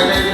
Hallelujah.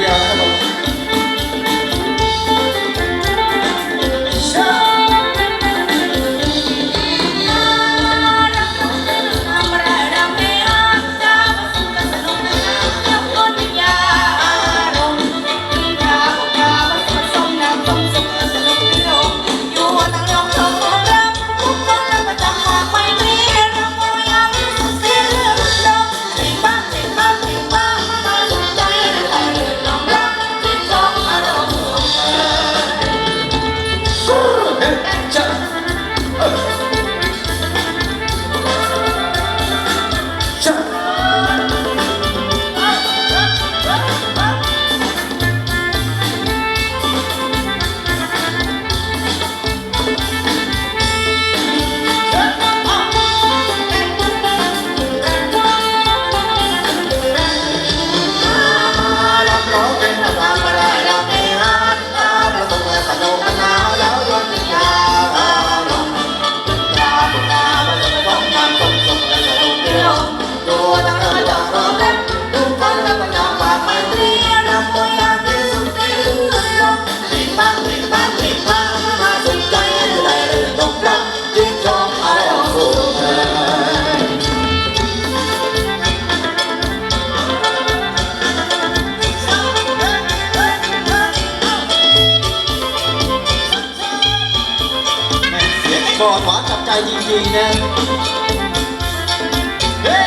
บอดหวานจับใจจริงๆนะเฮ้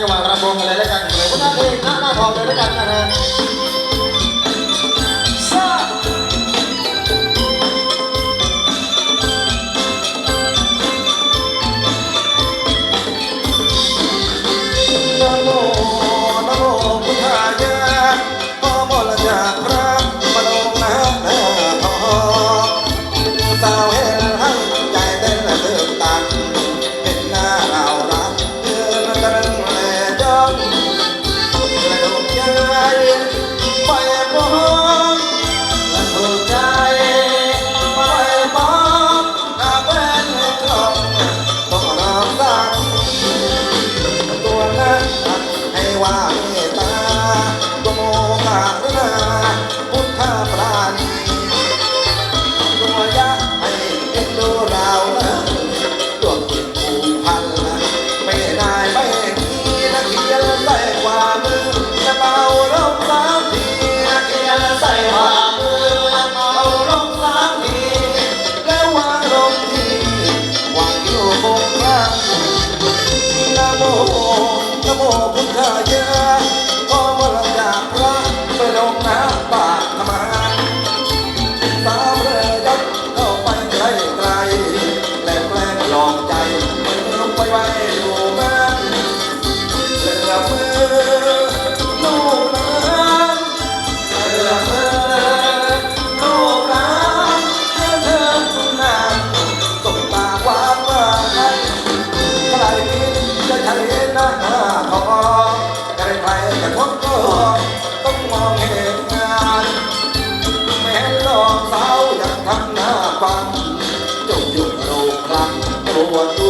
จังหวะระบงอะไรแล้วกันเลยว่าหน้าเพงหน้าหน้าทองเลยแล้วกันนะฮะ Wow. boa noite.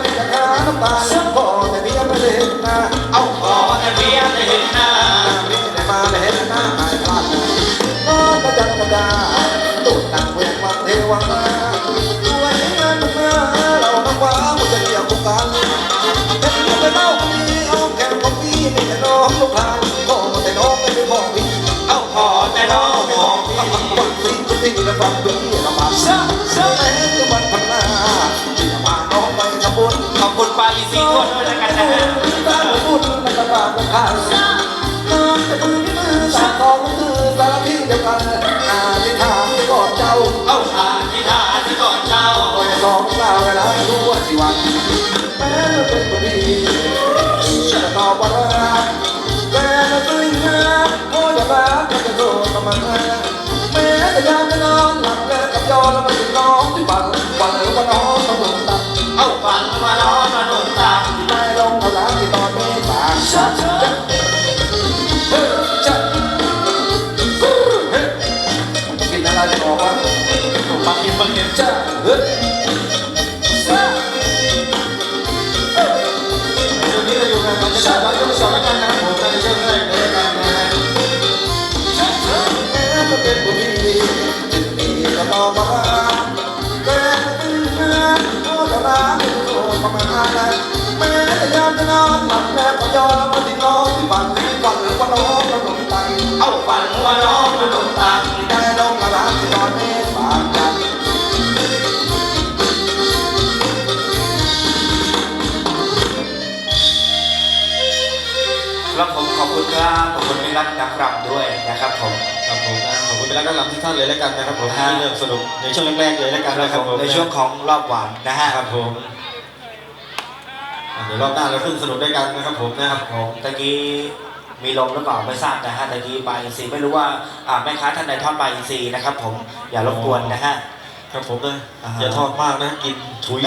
เป็นราคาน้ำตาเลี้ยงพ่อแต่เบียงไม่เล่นนะเอาขอแต่เพียงได้เห็นหน้าไม่ได้มาเล่นหน้าหายพลา จะมือที่มือสาทองคือสารที่เดียวกันอาที่ถามที่กอดเจ้าเอาทานที่ทานที่ก่อนเจ้าโอ้ยสองตาเวลารู้ว่าชีวันแม้เป็นคนดีจะตอบว่ารักแต่ไม่ตึงนะโอ้ยรักก็จะโดนประมาแม้แต่ยามจะนอนหลับแล้วกับยอแล้วมันถึงน้องที่ฝันฝันหรือว่าน้องต้องหลง บแล้วก็ยอมแล้วก็ที่นอนที่ฝันที่ฝันหรือว่าน้องเราหลงใจเอาฝันมาล้อมาโดนตามได้ลงกระลาที่นอนเมฆบางจันครับผมขอบคุณครับขอบคุณไม่รักนักรำด้วยนะครับผม ครับผมนะขอบคุณเป็นรักนักรำทุกท่านเลยแล้วกันนะครับผมฮะที่เริ่มสนุกในช่วงแรกๆเลยแล้วกันนะครับผมในช่วงของรอบหวานนะฮะ ครับผมอะ เดี๋ยวรอบหน้าเราขึ้นสนุกด้วยกันนะครับผมนะครับผมตะกี้มีลมหรือเปล่าไม่ทราบนะฮะตะกี้ปลาอินทรีไม่รู้ว่าอ่าแม่ค้าท่านใดทอดปลาอินทรีนะครับ ผมอย่ารบกวนนะฮะครับผมนะอ่าฮะอย่าทอดมากนะกินถุย